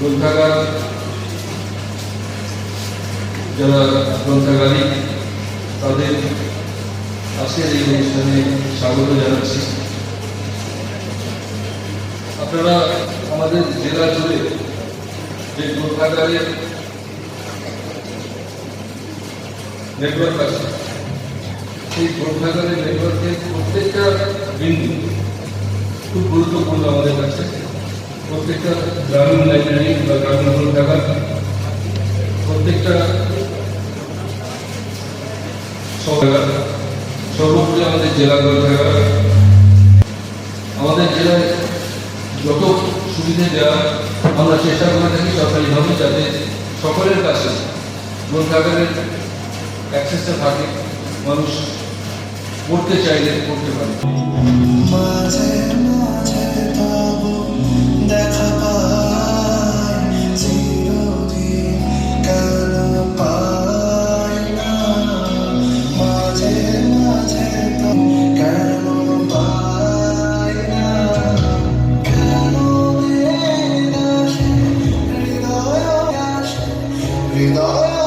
গ্রন্থাগার যারা গ্রন্থাগারিক তাদের আজকের এই অনুষ্ঠানে স্বাগত জানাচ্ছি আপনারা আমাদের জেলা জুড়ে যে গ্রন্থাগারের নেটওয়ার্ক আছে, সেই গ্রন্থাগারের নেটওয়ার্কের প্রত্যেকটা বিন্দু খুব গুরুত্বপূর্ণ আমাদের কাছে। প্রত্যেকটা গ্রামীণ লাইব্রেরি বা গ্রামীণ গ্রন্থাগার, প্রত্যেকটা সরকার সর্বোপরি আমাদের জেলা গ্রন্থাগার আমাদের জেলায় যত সুবিধে দেওয়া আমরা চেষ্টা করে থাকি সরকারিভাবে যাতে সকলের কাছে গ্রন্থাগারের অ্যাক্সেসটা থাকে, মানুষ পড়তে চাইলে পড়তে পারে। breathe.